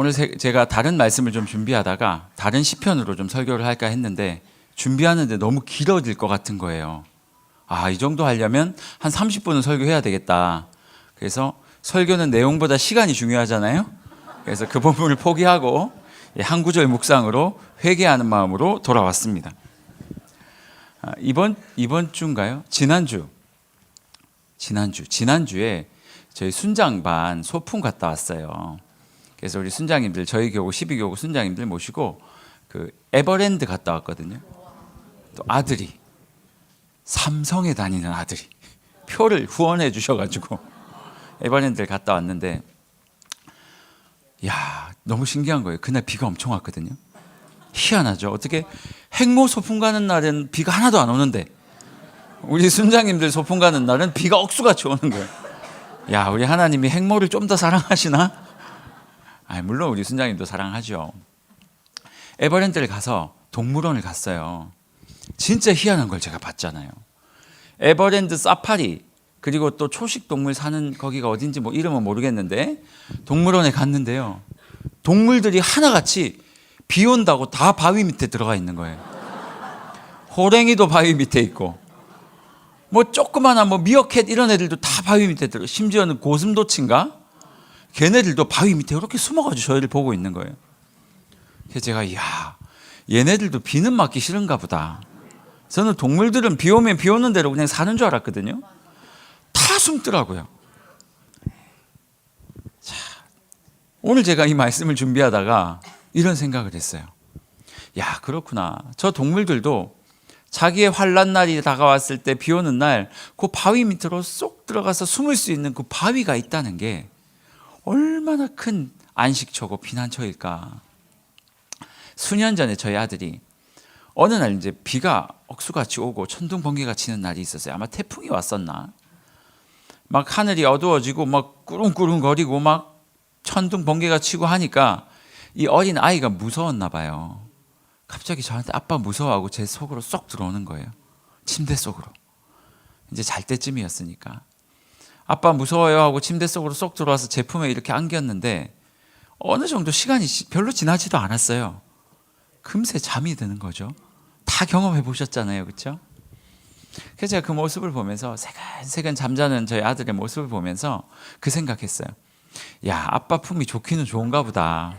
오늘 세- 제가 다른 말씀을 좀 준비하다가 다른 시편으로 좀 설교를 할까 했는데 준비하는데 너무 길어질 것 같은 거예요. 아, 이 정도 하려면 한 30분은 설교해야 되겠다. 그래서 설교는 내용보다 시간이 중요하잖아요. 그래서 그 부분을 포기하고 예, 한 구절 묵상으로 회개하는 마음으로 돌아왔습니다. 아, 이번 이번 주인가요? 지난주 지난주 지난주에 저희 순장반 소풍 갔다 왔어요. 그래서 우리 순장님들 저희 교구 12교구 순장님들 모시고 그 에버랜드 갔다 왔거든요. 또 아들이 삼성에 다니는 아들이 표를 후원해 주셔가지고 에버랜드를 갔다 왔는데 야 너무 신기한 거예요. 그날 비가 엄청 왔거든요. 희한하죠. 어떻게 행모 소풍 가는 날은 비가 하나도 안 오는데 우리 순장님들 소풍 가는 날은 비가 억수같이 오는 거예요. 야 우리 하나님이 행모를 좀 더 사랑하시나? 아 물론 우리 순장님도 사랑하죠. 에버랜드를 가서 동물원을 갔어요. 진짜 희한한 걸 제가 봤잖아요. 에버랜드 사파리 그리고 또 초식 동물 사는 거기가 어딘지 뭐 이름은 모르겠는데 동물원에 갔는데요. 동물들이 하나같이 비 온다고 다 바위 밑에 들어가 있는 거예요. 호랭이도 바위 밑에 있고 뭐 조그마한 뭐 미어캣 이런 애들도 다 바위 밑에 들어. 심지어는 고슴도치인가? 걔네들도 바위 밑에 이렇게 숨어가지고 저희를 보고 있는 거예요. 그래서 제가 이야 얘네들도 비는 맞기 싫은가 보다. 저는 동물들은 비 오면 비 오는 대로 그냥 사는 줄 알았거든요. 다 숨더라고요. 자, 오늘 제가 이 말씀을 준비하다가 이런 생각을 했어요. 야, 그렇구나. 저 동물들도 자기의 환란 날이 다가왔을 때 비 오는 날 그 바위 밑으로 쏙 들어가서 숨을 수 있는 그 바위가 있다는 게 얼마나 큰 안식처고 피난처일까. 수년 전에 저희 아들이 어느 날 이제 비가 억수같이 오고 천둥 번개가 치는 날이 있었어요. 아마 태풍이 왔었나. 막 하늘이 어두워지고 막 꾸릉꾸릉 거리고 막 천둥 번개가 치고 하니까 이 어린 아이가 무서웠나 봐요. 갑자기 저한테 아빠 무서워하고 제 속으로 쏙 들어오는 거예요. 침대 속으로. 이제 잘 때쯤이었으니까. 아빠 무서워요 하고 침대 속으로 쏙 들어와서 제 품에 이렇게 안겼는데 어느 정도 시간이 지- 별로 지나지도 않았어요. 금세 잠이 드는 거죠. 다 경험해 보셨잖아요. 그렇죠? 그래서 제가 그 모습을 보면서 새근새근 잠자는 저희 아들의 모습을 보면서 그 생각했어요. 야, 아빠 품이 좋기는 좋은가 보다.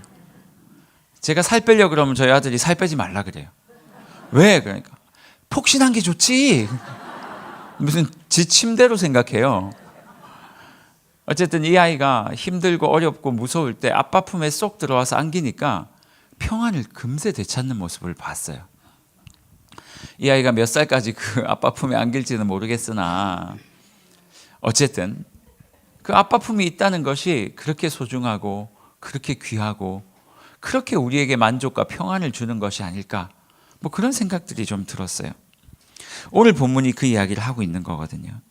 제가 살 빼려 그러면 저희 아들이 살 빼지 말라 그래요. 왜? 그러니까 폭신한 게 좋지. 무슨 지 침대로 생각해요. 어쨌든 이 아이가 힘들고 어렵고 무서울 때 아빠 품에 쏙 들어와서 안기니까 평안을 금세 되찾는 모습을 봤어요. 이 아이가 몇 살까지 그 아빠 품에 안길지는 모르겠으나 어쨌든 그 아빠 품이 있다는 것이 그렇게 소중하고 그렇게 귀하고 그렇게 우리에게 만족과 평안을 주는 것이 아닐까 뭐 그런 생각들이 좀 들었어요. 오늘 본문이 그 이야기를 하고 있는 거거든요.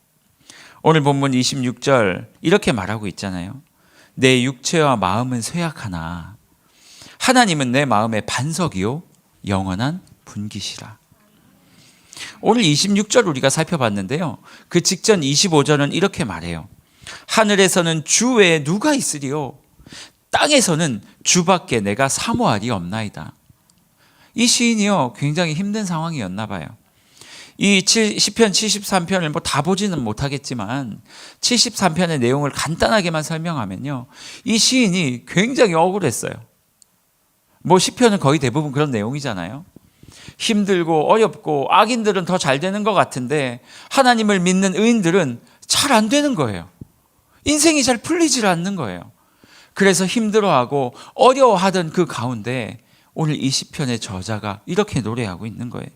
오늘 본문 26절 이렇게 말하고 있잖아요. 내 육체와 마음은 쇠약하나 하나님은 내 마음의 반석이요 영원한 분기시라. 오늘 26절 우리가 살펴봤는데요. 그 직전 25절은 이렇게 말해요. 하늘에서는 주 외에 누가 있으리요? 땅에서는 주밖에 내가 사모하리 없나이다. 이 시인이요 굉장히 힘든 상황이었나 봐요. 이 10편 73편을 뭐 다 보지는 못하겠지만 73편의 내용을 간단하게만 설명하면요. 이 시인이 굉장히 억울했어요. 뭐 10편은 거의 대부분 그런 내용이잖아요. 힘들고 어렵고 악인들은 더 잘 되는 것 같은데 하나님을 믿는 의인들은 잘 안 되는 거예요. 인생이 잘 풀리질 않는 거예요. 그래서 힘들어하고 어려워하던 그 가운데 오늘 이 시편의 저자가 이렇게 노래하고 있는 거예요.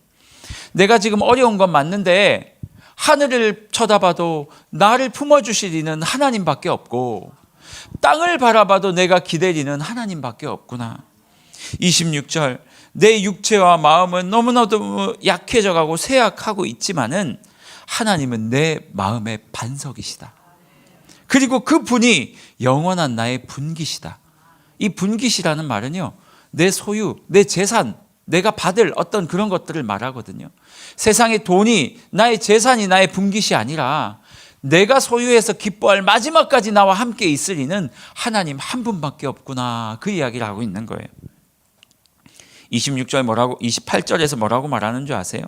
내가 지금 어려운 건 맞는데 하늘을 쳐다봐도 나를 품어주시리는 하나님밖에 없고 땅을 바라봐도 내가 기다리는 하나님밖에 없구나. 26절 내 육체와 마음은 너무나도 약해져 가고 쇠약하고 있지만은 하나님은 내 마음의 반석이시다. 그리고 그 분이 영원한 나의 분기시다. 이 분기시라는 말은요. 내 소유, 내 재산, 내가 받을 어떤 그런 것들을 말하거든요. 세상의 돈이 나의 재산이 나의 분깃이 아니라 내가 소유해서 기뻐할 마지막까지 나와 함께 있을 이는 하나님 한 분밖에 없구나. 그 이야기를 하고 있는 거예요. 26절 뭐라고 28절에서 뭐라고 말하는 줄 아세요?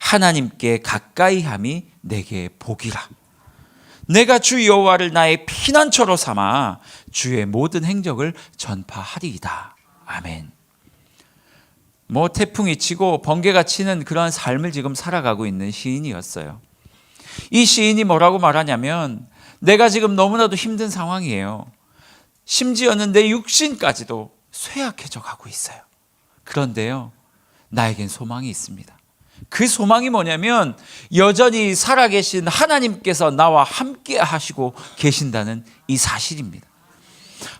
하나님께 가까이 함이 내게 복이라. 내가 주 여호와를 나의 피난처로 삼아 주의 모든 행적을 전파하리이다. 아멘. 뭐 태풍이 치고 번개가 치는 그러한 삶을 지금 살아가고 있는 시인이었어요. 이 시인이 뭐라고 말하냐면 내가 지금 너무나도 힘든 상황이에요. 심지어는 내 육신까지도 쇠약해져 가고 있어요. 그런데요, 나에겐 소망이 있습니다. 그 소망이 뭐냐면 여전히 살아계신 하나님께서 나와 함께 하시고 계신다는 이 사실입니다.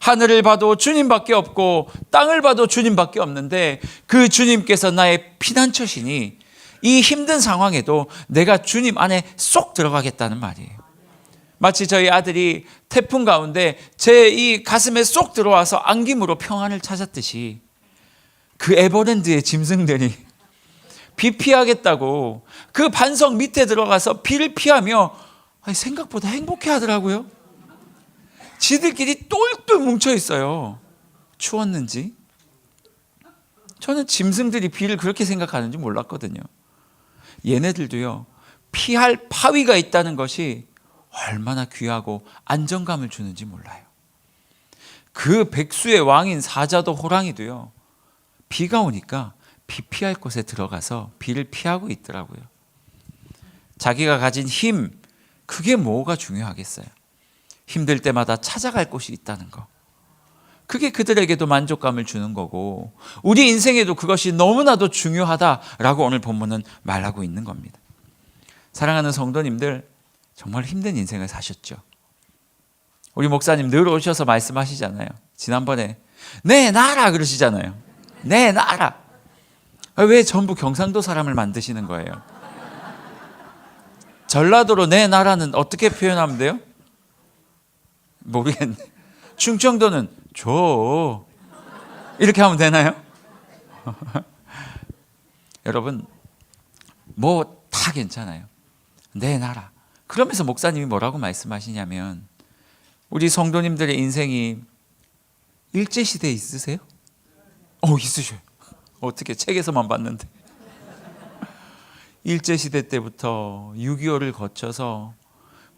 하늘을 봐도 주님밖에 없고 땅을 봐도 주님밖에 없는데 그 주님께서 나의 피난처시니 이 힘든 상황에도 내가 주님 안에 쏙 들어가겠다는 말이에요. 마치 저희 아들이 태풍 가운데 제 이 가슴에 쏙 들어와서 안김으로 평안을 찾았듯이 그 에버랜드의 짐승들이 비 피하겠다고 그 반석 밑에 들어가서 비를 피하며 생각보다 행복해 하더라고요. 지들끼리 똘똘 뭉쳐 있어요. 추웠는지. 저는 짐승들이 비를 그렇게 생각하는지 몰랐거든요. 얘네들도요, 피할 파위가 있다는 것이 얼마나 귀하고 안정감을 주는지 몰라요. 그 백수의 왕인 사자도 호랑이도요, 비가 오니까 비 피할 곳에 들어가서 비를 피하고 있더라고요. 자기가 가진 힘, 그게 뭐가 중요하겠어요? 힘들 때마다 찾아갈 곳이 있다는 거. 그게 그들에게도 만족감을 주는 거고, 우리 인생에도 그것이 너무나도 중요하다라고 오늘 본문은 말하고 있는 겁니다. 사랑하는 성도님들, 정말 힘든 인생을 사셨죠. 우리 목사님 늘 오셔서 말씀하시잖아요. 지난번에, 내 나라 그러시잖아요. 내 나라. 왜 전부 경상도 사람을 만드시는 거예요? 전라도로 내 나라는 어떻게 표현하면 돼요? 모르겠네. 충청도는 줘. 이렇게 하면 되나요? 여러분, 뭐 다 괜찮아요. 내 나라. 그러면서 목사님이 뭐라고 말씀하시냐면, 우리 성도님들의 인생이 일제시대에 있으세요? 어, 있으셔요. 어떻게 책에서만 봤는데. 일제시대 때부터 6.25를 거쳐서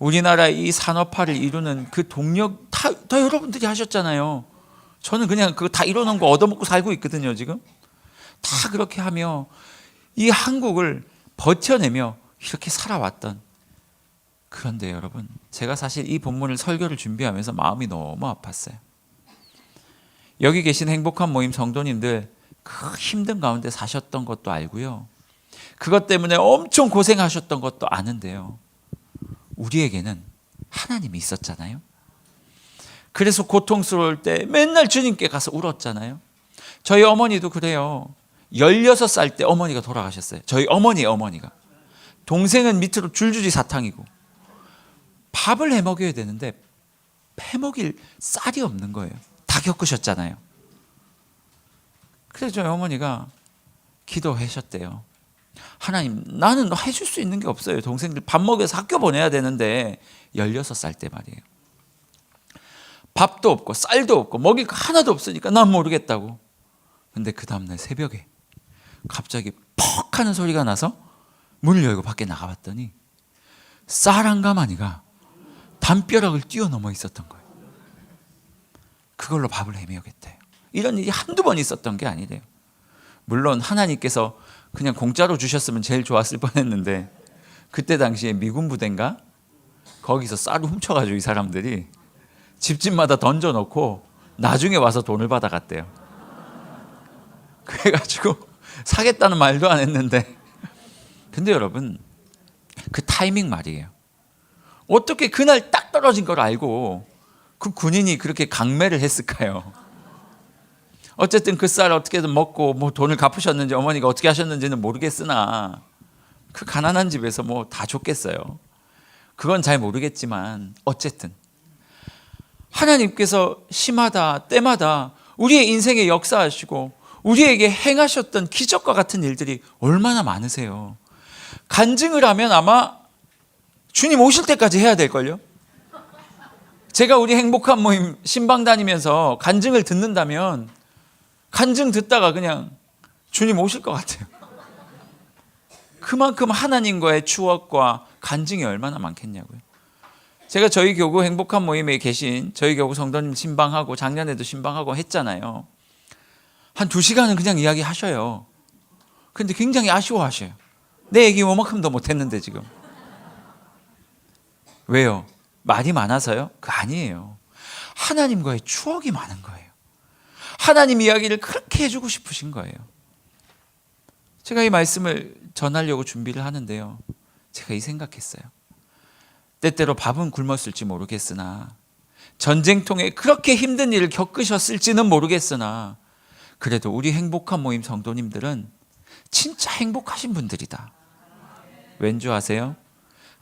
우리나라 이 산업화를 이루는 그 동력 다, 다 여러분들이 하셨잖아요. 저는 그냥 그거 다 이뤄놓은 거 얻어먹고 살고 있거든요, 지금. 다 그렇게 하며 이 한국을 버텨내며 이렇게 살아왔던 그런데 여러분, 제가 사실 이 본문을 설교를 준비하면서 마음이 너무 아팠어요. 여기 계신 행복한 모임 성도님들 그 힘든 가운데 사셨던 것도 알고요. 그것 때문에 엄청 고생하셨던 것도 아는데요. 우리에게는 하나님이 있었잖아요. 그래서 고통스러울 때 맨날 주님께 가서 울었잖아요. 저희 어머니도 그래요. 16살 때 어머니가 돌아가셨어요. 저희 어머니의 어머니가. 동생은 밑으로 줄줄이 사탕이고. 밥을 해 먹여야 되는데 해 먹일 쌀이 없는 거예요. 다 겪으셨잖아요. 그래서 저희 어머니가 기도하셨대요. 하나님, 나는 해줄 수 있는 게 없어요. 동생들 밥 먹여서 학교 보내야 되는데 16살 때 말이에요. 밥도 없고 쌀도 없고 먹일 거 하나도 없으니까 난 모르겠다고. 근데 그 다음날 새벽에 갑자기 퍽 하는 소리가 나서 문을 열고 밖에 나가봤더니 쌀 한 가마니가 담벼락을 뛰어넘어 있었던 거예요. 그걸로 밥을 해먹였대요. 이런 일이 한두 번 있었던 게 아니래요. 물론 하나님께서 그냥 공짜로 주셨으면 제일 좋았을 뻔했는데 그때 당시에 미군 부대인가 거기서 쌀을 훔쳐가지고 이 사람들이 집집마다 던져놓고 나중에 와서 돈을 받아갔대요. 그래가지고 사겠다는 말도 안 했는데 근데 여러분 그 타이밍 말이에요. 어떻게 그날 딱 떨어진 걸 알고 그 군인이 그렇게 강매를 했을까요? 어쨌든 그 쌀 어떻게든 먹고 뭐 돈을 갚으셨는지 어머니가 어떻게 하셨는지는 모르겠으나 그 가난한 집에서 뭐 다 줬겠어요. 그건 잘 모르겠지만 어쨌든 하나님께서 시마다 때마다 우리의 인생에 역사하시고 우리에게 행하셨던 기적과 같은 일들이 얼마나 많으세요. 간증을 하면 아마 주님 오실 때까지 해야 될걸요? 제가 우리 행복한 모임 신방 다니면서 간증을 듣는다면 간증 듣다가 그냥 주님 오실 것 같아요. 그만큼 하나님과의 추억과 간증이 얼마나 많겠냐고요. 제가 저희 교구 행복한 모임에 계신 저희 교구 성도님 신방하고 작년에도 신방하고 했잖아요. 한 두 시간은 그냥 이야기 하셔요. 근데 굉장히 아쉬워하셔요. 내 얘기 요만큼도 못했는데 지금. 왜요? 말이 많아서요? 그 아니에요. 하나님과의 추억이 많은 거예요. 하나님 이야기를 그렇게 해주고 싶으신 거예요. 제가 이 말씀을 전하려고 준비를 하는데요. 제가 이 생각했어요. 때때로 밥은 굶었을지 모르겠으나 전쟁통에 그렇게 힘든 일을 겪으셨을지는 모르겠으나 그래도 우리 행복한 모임 성도님들은 진짜 행복하신 분들이다. 왠지 아세요?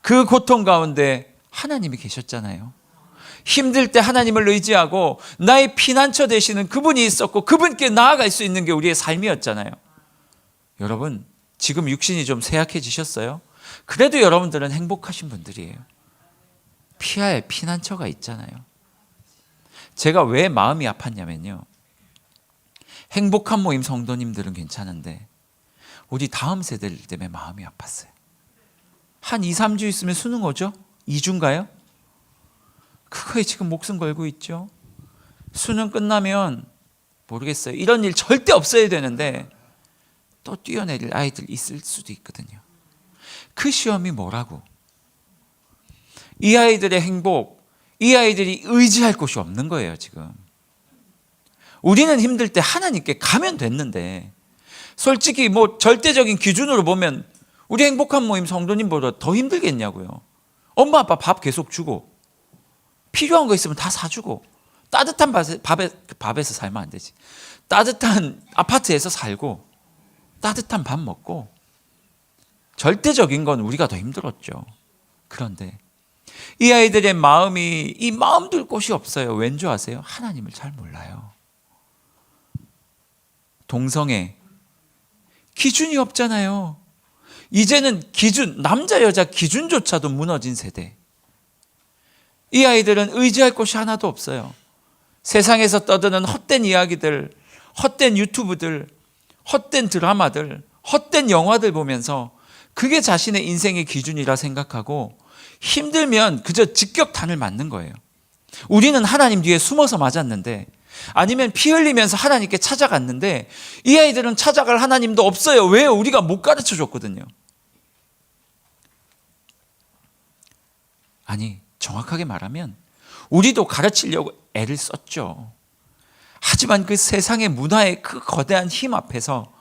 그 고통 가운데 하나님이 계셨잖아요. 힘들 때 하나님을 의지하고 나의 피난처 되시는 그분이 있었고 그분께 나아갈 수 있는 게 우리의 삶이었잖아요. 여러분, 지금 육신이 좀 쇠약해지셨어요? 그래도 여러분들은 행복하신 분들이에요. 피할 피난처가 있잖아요. 제가 왜 마음이 아팠냐면요. 행복한 모임 성도님들은 괜찮은데 우리 다음 세대들 때문에 마음이 아팠어요. 한 2, 3주 있으면 수능 오죠? 2주인가요? 그거에 지금 목숨 걸고 있죠. 수능 끝나면 모르겠어요. 이런 일 절대 없어야 되는데 또 뛰어내릴 아이들 있을 수도 있거든요. 그 시험이 뭐라고? 이 아이들의 행복, 이 아이들이 의지할 곳이 없는 거예요, 지금. 우리는 힘들 때 하나님께 가면 됐는데, 솔직히 뭐 절대적인 기준으로 보면 우리 행복한 모임 성도님보다 더 힘들겠냐고요. 엄마 아빠 밥 계속 주고, 필요한 거 있으면 다 사주고, 따뜻한 밥에, 밥에, 밥에 서 살면 안 되지. 따뜻한 아파트에서 살고, 따뜻한 밥 먹고, 절대적인 건 우리가 더 힘들었죠. 그런데 이 아이들의 마음이 이 마음 둘 곳이 없어요. 왠줄 아세요? 하나님을 잘 몰라요. 동성애 기준이 없잖아요. 이제는 기준 남자 여자 기준조차도 무너진 세대. 이 아이들은 의지할 곳이 하나도 없어요. 세상에서 떠드는 헛된 이야기들, 헛된 유튜브들, 헛된 드라마들, 헛된 영화들 보면서 그게 자신의 인생의 기준이라 생각하고 힘들면 그저 직격탄을 맞는 거예요. 우리는 하나님 뒤에 숨어서 맞았는데 아니면 피 흘리면서 하나님께 찾아갔는데 이 아이들은 찾아갈 하나님도 없어요. 왜? 우리가 못 가르쳐 줬거든요. 아니, 정확하게 말하면 우리도 가르치려고 애를 썼죠. 하지만 그 세상의 문화의 그 거대한 힘 앞에서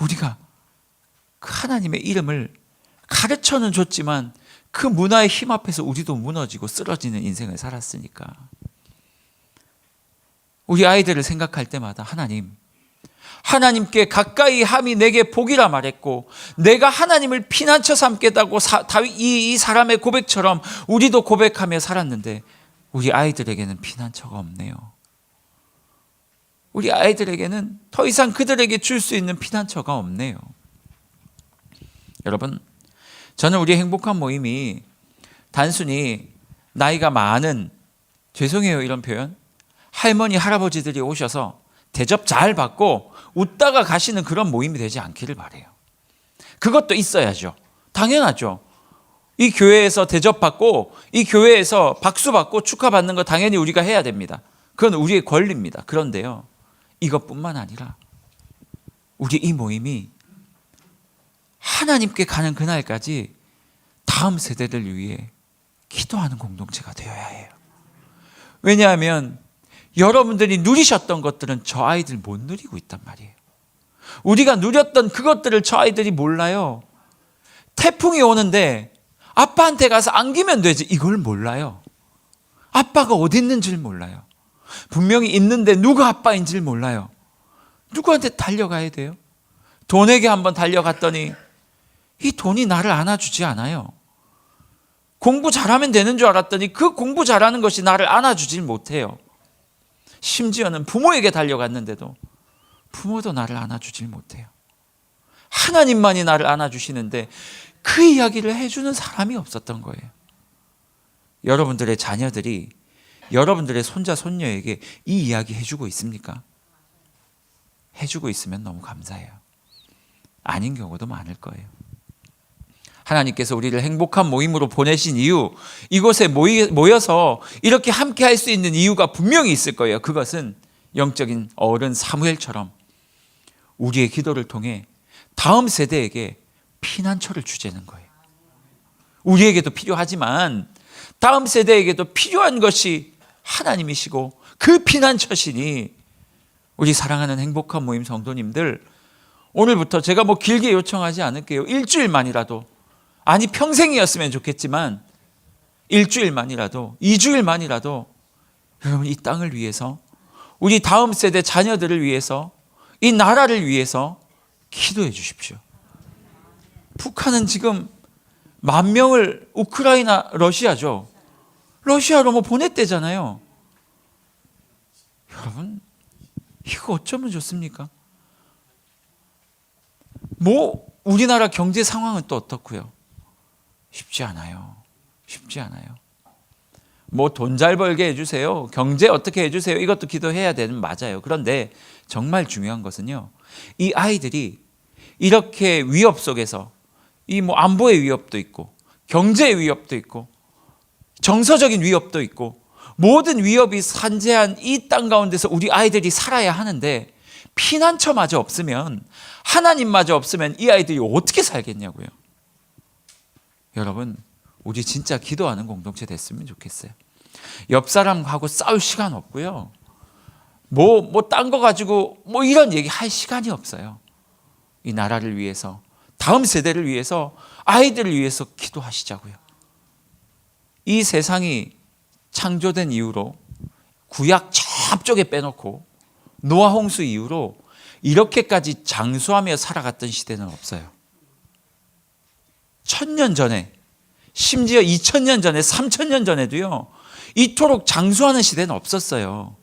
우리가 그 하나님의 이름을 가르쳐는 줬지만 그 문화의 힘 앞에서 우리도 무너지고 쓰러지는 인생을 살았으니까. 우리 아이들을 생각할 때마다 하나님, 하나님께 가까이 함이 내게 복이라 말했고, 내가 하나님을 피난처 삼겠다고 사, 다윗, 이, 이 사람의 고백처럼 우리도 고백하며 살았는데, 우리 아이들에게는 피난처가 없네요. 우리 아이들에게는 더 이상 그들에게 줄 수 있는 피난처가 없네요. 여러분, 저는 우리 행복한 모임이 단순히 나이가 많은 죄송해요 이런 표현 할머니 할아버지들이 오셔서 대접 잘 받고 웃다가 가시는 그런 모임이 되지 않기를 바래요. 그것도 있어야죠. 당연하죠. 이 교회에서 대접받고 이 교회에서 박수 받고 축하받는 거 당연히 우리가 해야 됩니다. 그건 우리의 권리입니다. 그런데요. 이것뿐만 아니라 우리 이 모임이 하나님께 가는 그날까지 다음 세대들 위해 기도하는 공동체가 되어야 해요. 왜냐하면 여러분들이 누리셨던 것들은 저 아이들 못 누리고 있단 말이에요. 우리가 누렸던 그것들을 저 아이들이 몰라요. 태풍이 오는데 아빠한테 가서 안기면 되지. 이걸 몰라요. 아빠가 어디 있는지를 몰라요. 분명히 있는데 누가 아빠인지를 몰라요. 누구한테 달려가야 돼요? 돈에게 한번 달려갔더니 이 돈이 나를 안아주지 않아요. 공부 잘하면 되는 줄 알았더니 그 공부 잘하는 것이 나를 안아주질 못해요. 심지어는 부모에게 달려갔는데도 부모도 나를 안아주질 못해요. 하나님만이 나를 안아주시는데 그 이야기를 해주는 사람이 없었던 거예요. 여러분들의 자녀들이 여러분들의 손자 손녀에게 이 이야기 해주고 있습니까? 해주고 있으면 너무 감사해요. 아닌 경우도 많을 거예요. 하나님께서 우리를 행복한 모임으로 보내신 이유, 이곳에 모여서 이렇게 함께 할 수 있는 이유가 분명히 있을 거예요. 그것은 영적인 어른 사무엘처럼 우리의 기도를 통해 다음 세대에게 피난처를 주자는 거예요. 우리에게도 필요하지만 다음 세대에게도 필요한 것이 하나님이시고 그 피난처시니 우리 사랑하는 행복한 모임 성도님들 오늘부터 제가 뭐 길게 요청하지 않을게요. 일주일만이라도 아니 평생이었으면 좋겠지만 일주일만이라도 이주일만이라도 여러분 이 땅을 위해서 우리 다음 세대 자녀들을 위해서 이 나라를 위해서 기도해 주십시오. 북한은 지금 만 명을 우크라이나 러시아죠. 러시아로 뭐 보냈대잖아요. 여러분 이거 어쩌면 좋습니까? 뭐 우리나라 경제 상황은 또 어떻고요? 쉽지 않아요. 쉽지 않아요. 뭐 돈 잘 벌게 해주세요. 경제 어떻게 해주세요. 이것도 기도해야 되는 맞아요. 그런데 정말 중요한 것은요. 이 아이들이 이렇게 위협 속에서 이 뭐 안보의 위협도 있고 경제의 위협도 있고 정서적인 위협도 있고 모든 위협이 산재한 이 땅 가운데서 우리 아이들이 살아야 하는데 피난처마저 없으면 하나님마저 없으면 이 아이들이 어떻게 살겠냐고요. 여러분, 우리 진짜 기도하는 공동체 됐으면 좋겠어요. 옆 사람하고 싸울 시간 없고요. 뭐, 뭐, 딴 거 가지고 뭐 이런 얘기 할 시간이 없어요. 이 나라를 위해서, 다음 세대를 위해서, 아이들을 위해서 기도하시자고요. 이 세상이 창조된 이후로 구약 저쪽에 빼놓고 노아 홍수 이후로 이렇게까지 장수하며 살아갔던 시대는 없어요. 천년 전에 심지어 2000년 전에 3000년 전에도요. 이토록 장수하는 시대는 없었어요.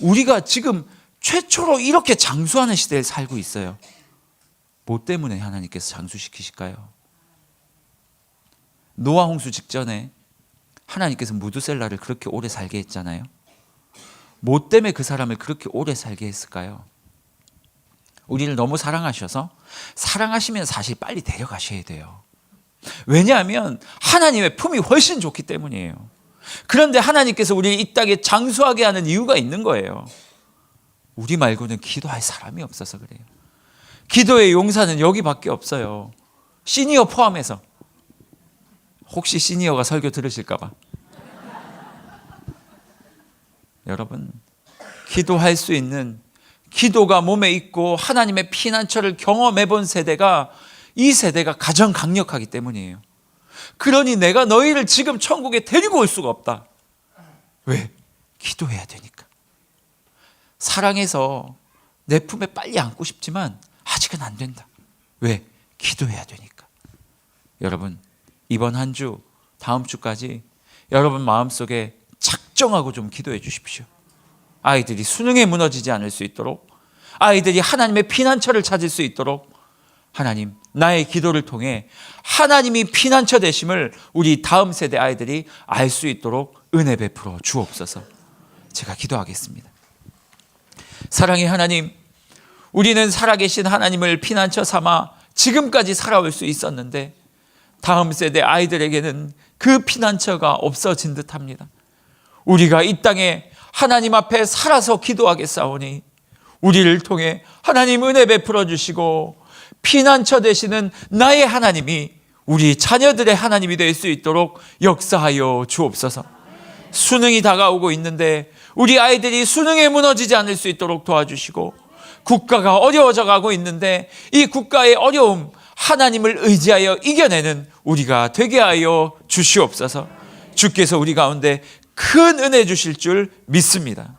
우리가 지금 최초로 이렇게 장수하는 시대에 살고 있어요. 뭐 때문에 하나님께서 장수시키실까요? 노아 홍수 직전에 하나님께서 무두셀라를 그렇게 오래 살게 했잖아요. 뭐 때문에 그 사람을 그렇게 오래 살게 했을까요? 우리를 너무 사랑하셔서 사랑하시면 사실 빨리 데려가셔야 돼요. 왜냐하면 하나님의 품이 훨씬 좋기 때문이에요. 그런데 하나님께서 우리를 이 땅에 장수하게 하는 이유가 있는 거예요. 우리 말고는 기도할 사람이 없어서 그래요. 기도의 용사는 여기밖에 없어요. 시니어 포함해서. 혹시 시니어가 설교 들으실까봐. 여러분, 기도할 수 있는 기도가 몸에 있고 하나님의 피난처를 경험해 본 세대가 이 세대가 가장 강력하기 때문이에요. 그러니 내가 너희를 지금 천국에 데리고 올 수가 없다. 왜? 기도해야 되니까. 사랑해서 내 품에 빨리 안고 싶지만 아직은 안 된다. 왜? 기도해야 되니까. 여러분, 이번 한 주, 다음 주까지 여러분 마음속에 작정하고 좀 기도해 주십시오. 아이들이 수능에 무너지지 않을 수 있도록, 아이들이 하나님의 피난처를 찾을 수 있도록, 하나님, 나의 기도를 통해 하나님이 피난처 되심을 우리 다음 세대 아이들이 알 수 있도록 은혜 베풀어 주옵소서. 제가 기도하겠습니다. 사랑의 하나님, 우리는 살아계신 하나님을 피난처 삼아 지금까지 살아올 수 있었는데 다음 세대 아이들에게는 그 피난처가 없어진 듯 합니다. 우리가 이 땅에 하나님 앞에 살아서 기도하겠사오니 우리를 통해 하나님 은혜 베풀어 주시고 피난처 되시는 나의 하나님이 우리 자녀들의 하나님이 될 수 있도록 역사하여 주옵소서. 수능이 다가오고 있는데 우리 아이들이 수능에 무너지지 않을 수 있도록 도와주시고 국가가 어려워져 가고 있는데 이 국가의 어려움 하나님을 의지하여 이겨내는 우리가 되게 하여 주시옵소서. 주께서 우리 가운데 큰 은혜 주실 줄 믿습니다.